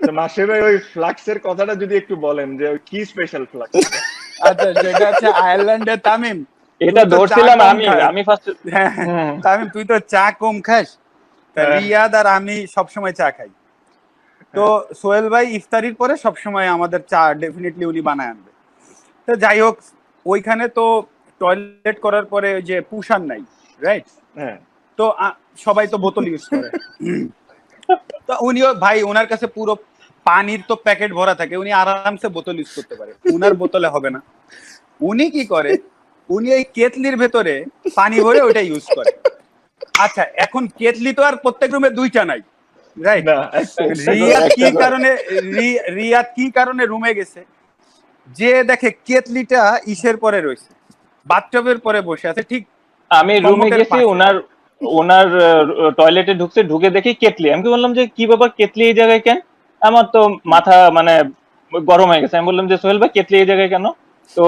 তো মাসে ভাই ওই ফ্লাক্সের কথাটা যদি একটু বলেন যে কি স্পেশাল ফ্লাক্স আচ্ছা সেটা হচ্ছে আয়ারল্যান্ডের তামিম এটা তুই তো ধরছিলাম চা কম আমি আমি ফার্স্ট হ্যাঁ, তামিম তুই তো চা কম খাস। হ্যাঁ। রিয়াদ আর আমি সবসময় চা খাই। তো সোহেল ভাই ইফতারির পরে সবসময় আমাদের চা ডেফিনেটলি উনি বানায় আনবে। তো যাই হোক ওইখানে তো টয়লেট করার পরে ওই যে পুষার নাই রাইট হ্যাঁ। তো সবাই তো বোতল ইউজ করে। তো উনিও ভাই ওনার কাছে পুরো পানির তো প্যাকেট ভরা থাকে উনি আরামসে বোতল ইউজ করতে পারে। উনার বোতলে হবে না। উনি কি করে উনি এই কেতলির ভেতরে পানি ভরে ওইটা ইউজ করে। আচ্ছা এখন কেতলি তো আর প্রত্যেক রুমে দুইটা নাই রাইট কি কারণে রি- রিয়াদ কি কারণে রুমে গেছে? যে দেখে কেতলিটা ইসের পরে রয়েছে বাথটবের পরে বসে আছে ঠিক আমি রুমে গেছি ওনার ওনার টয়লেটে ঢুকছে ঢুকে দেখি কেতলি আমি বললাম যে কি বাবা কেতলি এই জায়গায় কেন? আমার তো মাথা মানে গরম হয়ে গেছে। আমি বললাম যে সোহেল ভাই কেতলি এই জায়গায় কেন? তো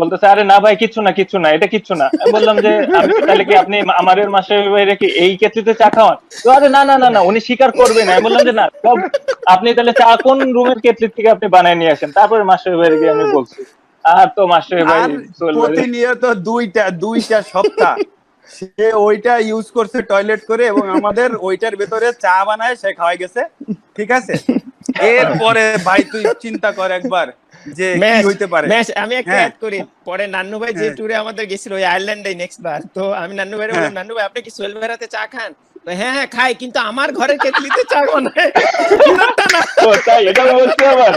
বলতেছে আরে না ভাই কিচ্ছু না কিচ্ছু না এটা কিচ্ছু না। বললাম যে আমি তাহলে কি আপনি আমাদের মাসে বাইরে কি এই কেতলিতে চা খাওয়ান? তো আরে না না না না উনি স্বীকার করবে না। আমি বললাম যে না সব আপনি তাহলে চা কোন রুমের কেতলি থেকে আপনি বানায় নিয়ে আসেন? তারপরে মাসের বাইরে গিয়ে আমি বলছি আর তো মাসের ভাই প্রতিনিয়ত দুইটা দুইটা সপ্তাহ সে ওইটা ইউজ করছে টয়লেট করে এবং আমাদের ওইটার ভেতরে চা বানায় সে খাওয়াই গেছে। ঠিক আছে? এরপরে ভাই তুই চিন্তা কর একবার যে কি হইতে পারে। ম্যাচ আমি একটা হ্যাঁ। অ্যাড করি। পরে নান্নু ভাই যে হ্যাঁ। ট্যুরে আমাদের গেছিল ওই আয়ারল্যান্ডে নেক্সট বার তো আমি নান্নু হ্যাঁ। বললাম নান্নু ভাই আপনি কি সোহেল ভাইয়ের হাতে চা খান? তো হ্যাঁ হ্যাঁ খাই কিন্তু আমার ঘরের কেটলিতে চা বানায়। না, তাই? এটা বলছি আবার।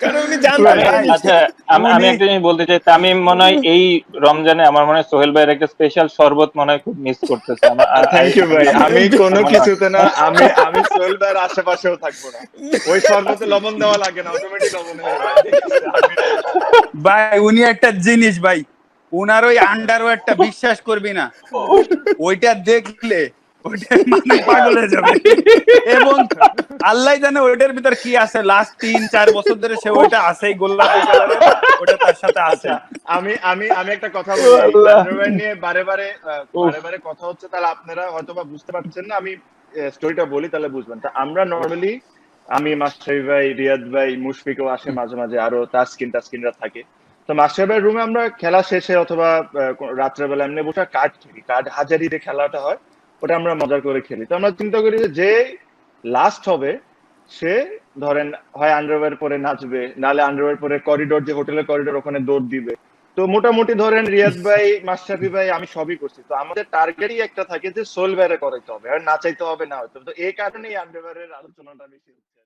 কারণ উনি জানতেন আচ্ছা আমি আমি একটা জিনিস বলতে চাই তামিম মনে হয় এই রমজানে আমার মনে হয় সোহেল ভাইয়ের একটা স্পেশাল শরবত মনে হয় খুব মিস করতেছে। আমার- থ্যাংক ইউ ভাই। আমি কোনো কিছুতে না আমি আমি সোহেল ভাইয়ের আশেপাশেও থাকব না। ওই শরবতে লবণ দেওয়া লাগে না অটোমেটিক লবণ ভাই উনি একটা জিনিস ভাই। উনার ওই আন্ডারওয়্যারটা বিশ্বাস করবি না। ওইটা দেখলে মানে পাগল হয়ে যাবে। এবং আল্লাহ জানে ওইটার ভিতর কি আছে। লাস্ট তিন চার বছর ধরে সে ওইটা আছেই কালারের ওটা তার সাথে আছে। আমি আমি আমি একটা কথা বলি। নিয়ে বারে বারে বারে বারে কথা হচ্ছে তাহলে আপনারা হয়তো বা বুঝতে পারছেন না। আমি স্টোরিটা বলি তাহলে বুঝবেন। তা আমরা নর্মালি আমি মাস্টারি ভাই রিয়াদ ভাই মুশফিকও আসে মাঝে মাঝে আরও তাসকিন টাস্কিনরা থাকে। তো মাস্টার ভাইয়ের রুমে আমরা খেলা শেষে অথবা রাত্রেবেলা এমনি বসে কার্ড খেলি। কার্ড হাজারিতে খেলাটা হয়। ওটা আমরা মজা করে খেলি তো আমরা চিন্তা করি যে লাস্ট হবে, সে ধরেন হয় আন্ডারওয়্যার পরে নাচবে নালে আন্ডারওয়্যার পরে করিডোর যে হোটেলের করিডোর ওখানে দৌড় দিবে। তো মোটামুটি ধরেন রিয়াজ ভাই মাস্টাফি ভাই, আমি সবই করছি। তো আমাদের টার্গেটই একটা থাকে যে সোল ব্যারে করাইতে হবে, আর নাচাইতে হবে না হয়তো। তো এই কারণেই আন্ডারওয়্যারের আলোচনাটা বেশি হচ্ছে।